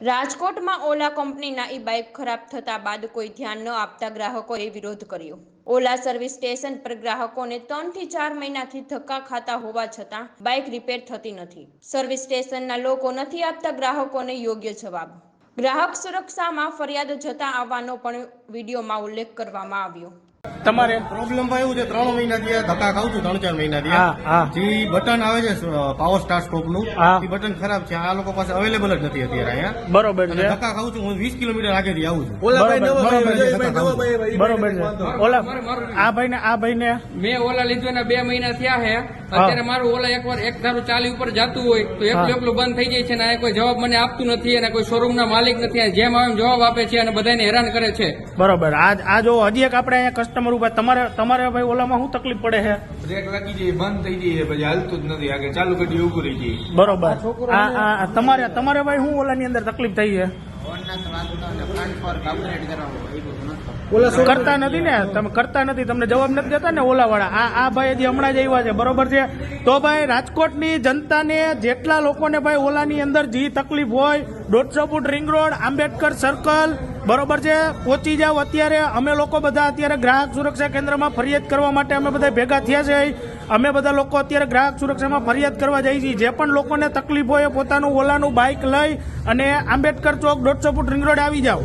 રાજકોટમાં ઓલા કંપનીના ઈ બાઇક ખરાબ થતા બાદ કોઈ ધ્યાન ન આપતા ગ્રાહકોએ વિરોધ કર્યો. ઓલા સર્વિસ સ્ટેશન પર ગ્રાહકોને ત્રણથી ચાર મહિનાથી ધક્કા ખાતા હોવા છતાં બાઇક રિપેર થતી નથી. સર્વિસ સ્ટેશનના લોકો નથી આપતા ગ્રાહકોને યોગ્ય જવાબ. ગ્રાહક સુરક્ષામાં ફરિયાદ જતા આવવાનો પણ વિડીયોમાં ઉલ્લેખ કરવામાં આવ્યો. તમારે? પ્રોબ્લેમ એવું છે ત્રણ મહિના થયા ધક્કા ખાઉં છું ત્રણ ચાર મહિના હા, હા. જે બટન આવે છે પાવર સ્ટાર સ્ટોપનું એ બટન ખરાબ છે. આ લોકો પાસે અવેલેબલ જ નથી અત્યારે અહીંયા. બરોબર છે. ધક્કા ખાઉં છું હું વીસ કિલોમીટર આગેથી આવું છું. બરોબર બરોબર છે. ઓલા આ ભાઈ ને આ ભાઈ ને મેં ઓલા લીધું ને બે મહિના થયા છે અત્યારે મારું ઓલા એકવાર એક ધારું ચાલી ઉપર જતું હોય તો એકલું એકલું બંધ થઈ જાય છે અને આ કોઈ જવાબ મને આપતું નથી અને કોઈ શોરૂમ ના માલિક નથી. જેમ આવે જવાબ આપે છે અને બધાને હેરાન કરે છે. બરોબર. આ જો હજી એક આપણે અહીંયા કસ્ટમર ઉપર તમારે તમારે ભાઈ ઓલામાં શું તકલીફ પડે છે? બ્રેક લાગી જાય બંધ થઈ જાય પછી હાલતું જ નથી. આગળ ચાલુ કરી ઉભું રહી જાય બરોબર. આ આ તમારે તમારે ભાઈ શું ઓલાની અંદર તકલીફ થઈ છે? કરતા નથી ને? તમે કરતા નથી તમને જવાબ નથી દેતા ને ઓલા વાળા આ આ ભાઈ હજી હમણાં જ આવ્યા છે બરોબર છે? તો ભાઈ રાજકોટની જનતાને જેટલા લોકોને ભાઈ ઓલાની અંદર જે તકલીફ હોય દોઢસો foot ring road Ambedkar circle બરોબર છે. પહોંચી જાવ અત્યારે. અમે લોકો બધા અત્યારે ગ્રાહક સુરક્ષા કેન્દ્રમાં ફરિયાદ કરવા માટે અમે બધા ભેગા થયા છે. અમે બધા લોકો અત્યારે ગ્રાહક સુરક્ષામાં ફરિયાદ કરવા જઈએ છીએ. જે પણ લોકોને તકલીફ હોય પોતાનું ઓલાનું બાઇક લઈ અને આંબેડકર ચોક દોઢસો ફૂટ રિંગ રોડ આવી જાઓ.